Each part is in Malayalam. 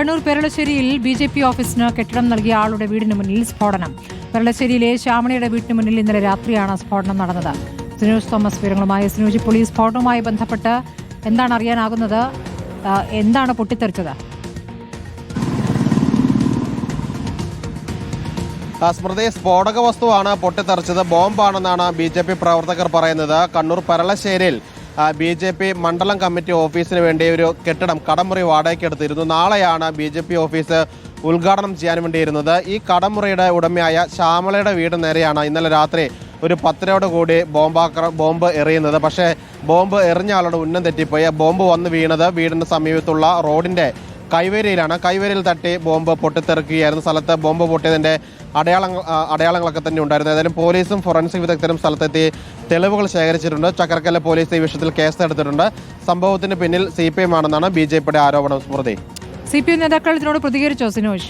കണ്ണൂർ പെരളശ്ശേരിയിൽ ബി ജെ പി ഓഫീസിന് കെട്ടിടം നൽകിയ ആളുടെ വീടിന് മുന്നിൽ സ്ഫോടനം. പെരളശ്ശേരിയിലെ ശ്യാമണിയുടെ വീടിന് മുന്നിൽ ഇന്നലെ രാത്രിയാണ് സ്ഫോടനം നടന്നത്. സിനോജ് തോമസ് വിവരങ്ങളുമായി സിനോജ് പോലീസ് സ്ഫോടനവുമായി ബന്ധപ്പെട്ട് എന്താണ് അറിയാനാകുന്നത്? എന്താണ് പൊട്ടിത്തെറിച്ചത്? സ്മൃതി സ്ഫോടക വസ്തുവാണ് പൊട്ടിത്തെറിച്ചത്. ബോംബാണെന്നാണ് ബി ജെ പി പ്രവർത്തകർ പറയുന്നത്. കണ്ണൂർ പരളശ്ശേരിയിൽ ബി ജെ പി മണ്ഡലം കമ്മിറ്റി ഓഫീസിന് വേണ്ടി ഒരു കെട്ടിടം കടമുറി വാടകയ്ക്ക് എടുത്തിരുന്നു. നാളെയാണ് ബി ജെ പി ഓഫീസ് ഉദ്ഘാടനം ചെയ്യാൻ വേണ്ടിയിരുന്നത്. ഈ കടമുറിയുടെ ഉടമയായ ശ്യാമളയുടെ വീട് നേരെയാണ് ഇന്നലെ രാത്രി ഒരു പത്തരയോട് കൂടി ബോംബാക്ര ബോംബ് എറിയുന്നത്. പക്ഷേ ബോംബ് എറിഞ്ഞ ആളുടെ ഉന്നം തെറ്റിപ്പോയി. ബോംബ് വന്ന് വീണത് വീടിന്റെ സമീപത്തുള്ള റോഡിന്റെ കൈവേരിയിലാണ്. കൈവേരിയിൽ തട്ടി ബോംബ് പൊട്ടിത്തെറിക്കുകയായിരുന്നു. സ്ഥലത്ത് ബോംബ് പൊട്ടിയതിന്റെ അടയാളങ്ങൾ അടയാളങ്ങളൊക്കെ തന്നെ ഉണ്ടായിരുന്നു. ഏതായാലും പോലീസും ഫോറൻസിക് വിദഗ്ധരും സ്ഥലത്തെത്തി തെളിവുകൾ ശേഖരിച്ചിട്ടുണ്ട്. ചക്കരക്കല്ല പോലീസ് ഈ വിഷയത്തിൽ കേസ് എടുത്തിട്ടുണ്ട്. സംഭവത്തിന് പിന്നിൽ സി പി എം ആണെന്നാണ് ബി ജെ പിയുടെ ആരോപണം സ്മൃതി. സി പി എം നേതാക്കൾ ഇതിനോട് പ്രതികരിച്ചോ സിനോജ്?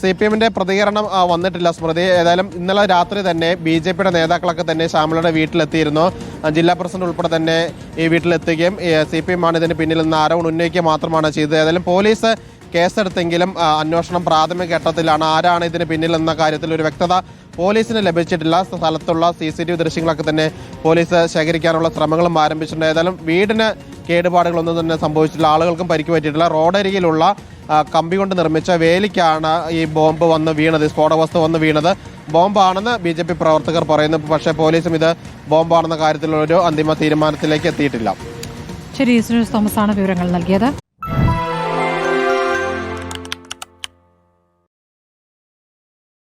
സി പി എമ്മിന്റെ പ്രതികരണം വന്നിട്ടില്ല സ്മൃതി. ഏതായാലും ഇന്നലെ രാത്രി തന്നെ ബി ജെ പിയുടെ നേതാക്കളൊക്കെ തന്നെ ശ്യാമളയുടെ വീട്ടിലെത്തിയിരുന്നു. ജില്ലാ പ്രസിഡന്റ് ഉൾപ്പെടെ തന്നെ ഈ വീട്ടിലെത്തുകയും സി പി എം ആണ് ഇതിന് പിന്നിൽ നിന്ന് ആരോപണം ഉന്നയിക്കുക മാത്രമാണ് ചെയ്തത്. ഏതായാലും പോലീസ് കേസെടുത്തെങ്കിലും അന്വേഷണം പ്രാഥമിക ഘട്ടത്തിലാണ്. ആരാണ് ഇതിന് പിന്നിൽ എന്ന കാര്യത്തിൽ ഒരു വ്യക്തത പോലീസിന് ലഭിച്ചിട്ടില്ല. സ്ഥലത്തുള്ള സി സി ടി വി ദൃശ്യങ്ങളൊക്കെ തന്നെ പോലീസ് ശേഖരിക്കാനുള്ള ശ്രമങ്ങളും ആരംഭിച്ചിട്ടുണ്ട്. ഏതായാലും വീടിന് കേടുപാടുകളൊന്നും തന്നെ സംഭവിച്ചിട്ടില്ല. ആളുകൾക്കും പരിക്ക് പറ്റിയിട്ടില്ല. റോഡരികിലുള്ള കമ്പി കൊണ്ട് നിർമ്മിച്ച വേലിക്കാണ് ഈ ബോംബ് വന്ന് വീണത് സ്ഫോടവസ്തു വന്ന് വീണത്. ബോംബാണെന്ന് ബി ജെ പി പ്രവർത്തകർ പറയുന്നു. പക്ഷേ പോലീസും ഇത് ബോംബാണെന്ന കാര്യത്തിലൊരു അന്തിമ തീരുമാനത്തിലേക്ക് എത്തിയിട്ടില്ല. ശരി തോമസ് ആണ് വിവരങ്ങൾ നൽകിയത്.